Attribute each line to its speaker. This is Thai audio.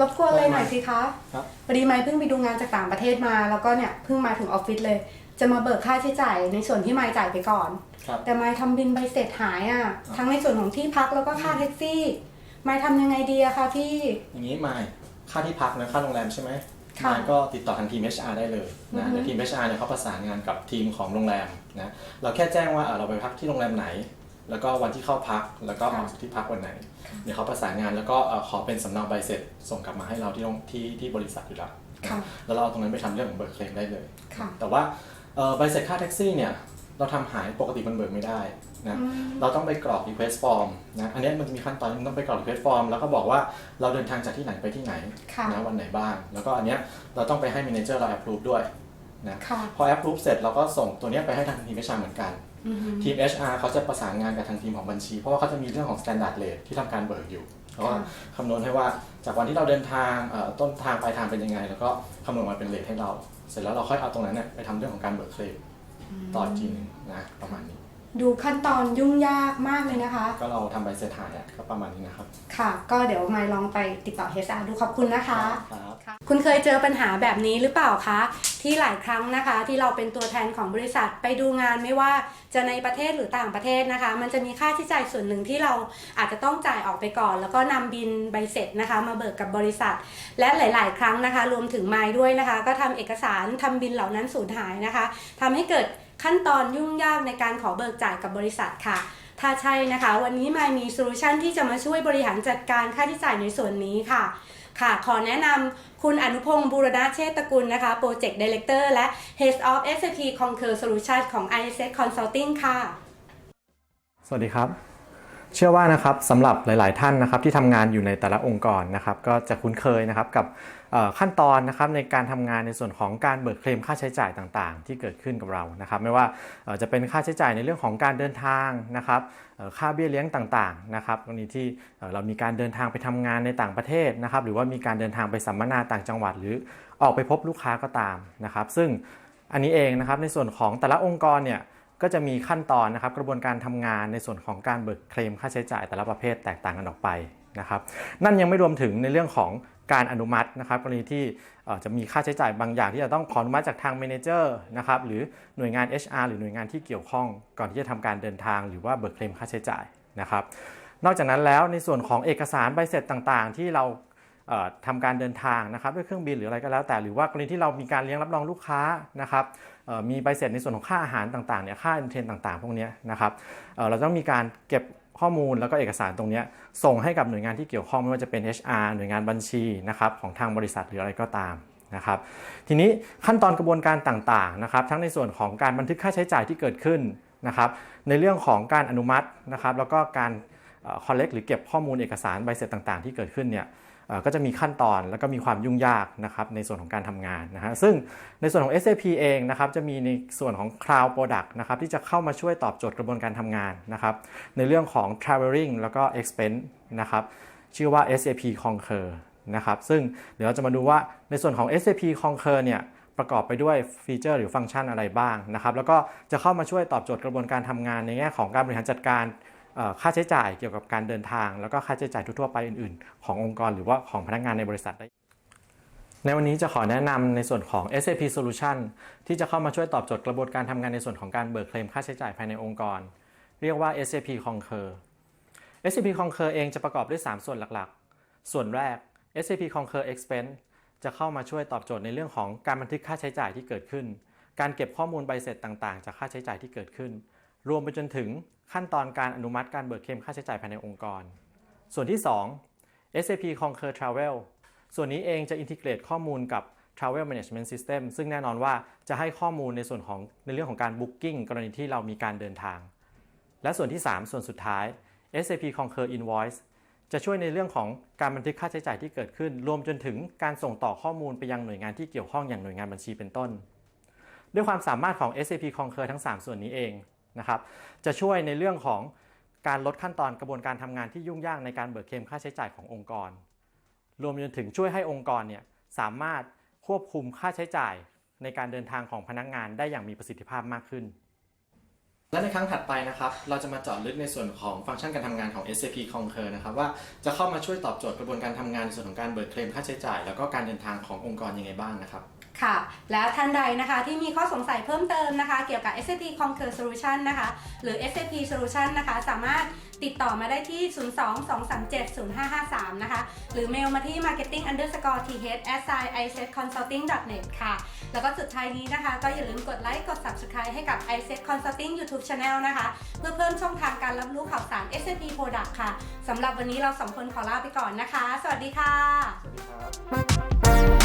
Speaker 1: รับรบ
Speaker 2: กวนเลยหน่อยสิคะ
Speaker 1: ครับ
Speaker 2: พอดีไม่เพิ่งไปดูงานจากต่างประเทศมา แล้วก็เนี่ยเพิ่งมาถึงออฟฟิศเลย จะมาเบิกค่าใช้จ่ายในส่วนที่ไม่จ่ายไปก่อน
Speaker 1: ครับ
Speaker 2: แต่ไม่ทำบินใบเสร็จหายอะ ทั้งในส่วนของที่พักแล้วก็ค่าแท็กซี่ ไม่ทำยังไงดีอะคะพี่
Speaker 1: อย่างนี้มายค่าที่พักนะค่าโรงแรมใช่ไหม
Speaker 2: ค่ะ
Speaker 1: มายก็ติดต่อทางทีม HR ได้เลย
Speaker 2: อือ
Speaker 1: นะ
Speaker 2: ฮึ
Speaker 1: เดี๋ยวทีม HR เนี่ยเขาประสานงานกับทีมของโรงแรมนะ เราแค่แจ้งว่าเอ่อเราไปพักที่โรงแรมไหน แล้วก็วันที่เข้าพักแล้วก็ออกจากที่พักวันไหน เดี๋ยวเขาประสานงานแล้วก็เอ่อขอเป็นสำเนาใบเสร็จส่งกลับมาให้เราที่โรงที่ที่บริษัทอยู่แล้วนะ
Speaker 2: ค่ะ
Speaker 1: แล้วเราเอาตรงนั้นไปทำเรื่องของเบิกเคลมได้เลย
Speaker 2: ค่ะ
Speaker 1: แต่ว่าเอ่อใบเสร็จค่าแท็กซี่เนี่ยเราทำหายปกติมันเบิกไม่ได้นะ
Speaker 2: อืม
Speaker 1: เราต้องไปกรอก request form นะอันเนี้ยมันจะมีขั้นตอนที่ต้องไปกรอก request form แล้วก็บอกว่าเราเดินทางจากที่ไหนไปที่ไหน
Speaker 2: ค่ะ
Speaker 1: นะวันไหนบ้าง แล้วก็อันเนี้ยเราต้องไปให้ manager เรา approve ด้วยนะ
Speaker 2: ค่ะ
Speaker 1: พอ approve เสร็จเราก็ส่งตัวเนี้ยไปให้ทางทีม HR เหมือนกัน
Speaker 2: อือฮึ
Speaker 1: ทีม HR เขาจะประสานงานกับทางทีมของบัญชี เพราะว่าเขาจะมีเรื่องของ standard rate ที่ทำการเบิกอยู่เขาก็
Speaker 2: ค่ะ
Speaker 1: คำนวณให้ว่าจากวันที่เราเดินทางเอ่อต้นทางปลายทางเป็นยังไง แล้วก็คำนวณมาเป็นเลทให้เรา เสร็จแล้วเราค่อยเอาตรงนั้นเนี่ยไปทำเรื่องของการเบิกเคลมต่ออีกทีหนึงนะประมาณนี้
Speaker 2: ดูขั้นตอนยุ่งยากมากเลยนะคะ
Speaker 1: ก็เราทำใบเสร็จหายอะก็ประมาณนี้นะครับ
Speaker 2: ค่ะ ก็เดี๋ยวไม่ลองไปติดต่อ HR ดูขอบคุณนะคะ
Speaker 1: ครับ
Speaker 2: คุณเคยเจอปัญหาแบบนี้หรือเปล่าคะ ที่หลายครั้งนะคะ ที่เราเป็นตัวแทนของบริษัทไปดูงานไม่ว่าจะในประเทศหรือต่างประเทศนะคะ มันจะมีค่าใช้จ่ายส่วนหนึ่งที่เราอาจจะต้องจ่ายออกไปก่อน แล้วก็นำบินใบเสร็จนะคะ มาเบิกกับบริษัท และหลาย ๆ ครั้งนะคะ รวมถึงไมล์ด้วยนะคะ ก็ทำเอกสารทำบินเหล่านั้นสูญหายนะคะทำให้เกิด ขั้นตอนยุ่งยากในการขอเบิกจ่ายกับบริษัทค่ะ ถ้าใช่นะคะ วันนี้มายมีโซลูชันที่จะมาช่วยบริหารจัดการค่าใช้จ่ายในส่วนนี้ค่ะค่ะ ขอแนะนำคุณอนุพงศ์บูรณะเชษตะกุลนะคะโปรเจกต์ดีเลกเตอร์และ Head of SAP Concur Solution ของ ISS Consulting ค่ะ
Speaker 1: สวัสดีครับ เชื่อว่านะครับสำหรับหลาย ๆ ท่านนะครับที่ทำงานอยู่ในแต่ละองค์กรนะครับก็จะคุ้นเคยนะครับกับขั้นตอนนะครับในการทำงานในส่วนของการเบิกเคลมค่าใช้จ่ายต่าง ๆ ที่เกิดขึ้นกับเรานะครับ ไม่ว่าจะเป็นค่าใช้จ่ายในเรื่องของการเดินทางนะครับค่าเบี้ยเลี้ยงต่าง ๆ นะครับกรณีที่เอ่อเรามีการเดินทางไปทำงานในต่างประเทศนะครับ หรือว่ามีการเดินทางไปสัมมนาต่างจังหวัด หรือออกไปพบลูกค้าก็ตามนะครับ ซึ่งอันนี้เองนะครับในส่วนของแต่ละองค์กรเนี่ย ก็จะมีขั้นตอนนะครับกระบวนการทำงานในส่วนของการเบิกเคลมค่าใช้จ่ายแต่ละประเภทแตกต่างกันออกไปนะครับ นั่นยังไม่รวมถึงในเรื่องของการอนุมัตินะครับกรณีที่จะมีค่าใช้จ่ายบางอย่างที่จะต้องขออนุมัติจากทางเมนเจอร์นะครับหรือหน่วยงาน HR หรือหน่วยงานที่เกี่ยวข้อง ก่อนที่จะทำการเดินทางหรือว่าเบิกเคลมค่าใช้จ่ายนะครับ นอกจากนั้นแล้วในส่วนของเอกสารใบเสร็จต่างๆ ที่เรา ทำการเดินทางนะครับด้วยเครื่องบินหรืออะไรก็แล้ว แต่หรือว่ากรณีที่เรามีการเลี้ยงรับรองลูกค้านะครับมีใบเสร็จในส่วนของค่าอาหารต่างๆเนี่ยค่าเอนเทนต่างๆ พวกนี้นะครับเเราต้องมีการเก็บข้อมูลแล้วก็เอกสารตรงนี้ส่งให้กับหน่วยงานที่เกี่ยวข้องไม่ว่าจะเป็น HR หน่วยงานบัญชีนะครับของทางบริษัทหรืออะไรก็ตามนะครับทีนี้ขั้นตอนกระบวนการต่างๆนะครับทั้งในส่วนของการบันทึกค่าใช้จ่ายที่เกิดขึ้นนะครับในเรื่องของการอนุมัตินะครับแล้วก็การ คอลเลกหรือเก็บข้อมูลเอกสารใบเสร็จต่าง ๆ ที่เกิดขึ้นเนี่ยก็จะมีขั้นตอนแล้วก็มีความยุ่งยากนะครับในส่วนของการทำงานนะฮะซึ่งในส่วนของ SAP เองนะครับจะมีในส่วนของ Cloud Product นะครับที่จะเข้ามาช่วยตอบโจทย์กระบวนการทำงานนะครับในเรื่องของ Traveling แล้วก็ Expense นะครับชื่อว่า SAP Concur นะครับซึ่งเดี๋ยวเราจะมาดูว่าในส่วนของ SAP Concur เนี่ยประกอบไปด้วยฟีเจอร์หรือฟังก์ชันอะไรบ้างนะครับแล้วก็จะเข้ามาช่วยตอบโจทย์กระบวนการทำงานในแง่ของการบริหารจัดการ ค่าใช้จ่ายเกี่ยวกับการเดินทาง แล้วก็ค่าใช้จ่ายทั่วๆไปอื่น ๆ ขององค์กรหรือว่าของพนักงานในบริษัทได้ ในวันนี้จะขอแนะนำในส่วนของ SAP Solution ที่จะเข้ามาช่วยตอบโจทย์กระบวนการทำงานในส่วนของการเบิกเคลมค่าใช้จ่ายภายในองค์กร เรียกว่า SAP Concur SAP Concur เองจะประกอบด้วย 3 ส่วนหลักๆ ส่วนแรก SAP Concur Expense จะเข้ามาช่วยตอบโจทย์ในเรื่องของการบันทึกค่าใช้จ่ายที่เกิดขึ้น การเก็บข้อมูลใบเสร็จต่างๆ จากค่าใช้จ่ายที่เกิดขึ้น รวมไปจนถึงขั้นตอนการอนุมัติการเบิกเคลมค่าใช้จ่ายภายในองค์กร ส่วนที่ 2 SAP Concur Travel ส่วนนี้เองจะอินทิเกรตข้อมูลกับ Travel Management System ซึ่งแน่นอนว่าจะให้ข้อมูลในส่วนของในเรื่องของการ Booking กรณีที่เรามีการเดินทาง และส่วนที่ 3 ส่วนสุดท้าย SAP Concur Invoice จะช่วยในเรื่องของการบันทึกค่าใช้จ่ายที่เกิดขึ้น รวมจนถึงการส่งต่อข้อมูลไปยังหน่วยงานที่เกี่ยวข้องอย่างหน่วยงานบัญชีเป็นต้น ด้วยความสามารถของ SAP Concur ทั้ง 3 ส่วนนี้เอง นะครับ จะช่วยในเรื่องของการลดขั้นตอนกระบวนการทำงานที่ยุ่งยากในการเบิกเคลมค่าใช้จ่ายขององค์กร รวมจนถึงช่วยให้องค์กรเนี่ยสามารถควบคุมค่าใช้จ่ายในการเดินทางของพนักงานได้อย่างมีประสิทธิภาพมากขึ้น และในครั้งถัดไปนะครับ เราจะมาเจาะลึกในส่วนของฟังก์ชันการทำงานของ SAP Concur นะครับว่าจะเข้ามาช่วยตอบโจทย์กระบวนการทำงานในส่วนของการเบิกเคลมค่าใช้จ่าย แล้วก็การเดินทางขององค์กรยังไงบ้างนะครับ
Speaker 2: ค่ะ แล้วท่านใดนะคะที่มีข้อสงสัยเพิ่มเติมนะคะ เกี่ยวกับ SAP Concur Solution นะคะ หรือ SAP Solution นะคะ สามารถติดต่อมาได้ที่ 02-237-0553 นะคะ หรือเมลมาที่ marketing underscore th at s i iset consulting net ค่ะ แล้วก็สุดท้ายนี้นะคะ ก็อย่าลืมกดไลค์ กด subscribe ให้กับ iset consulting YouTube channel นะคะ เพื่อเพิ่มช่องทางการรับรู้ข่าวสาร SAP Product ค่ะ สำหรับวันนี้เราสองคนขอลาไปก่อนนะคะ สวัสดีค่ะ
Speaker 1: สวัสดีครับ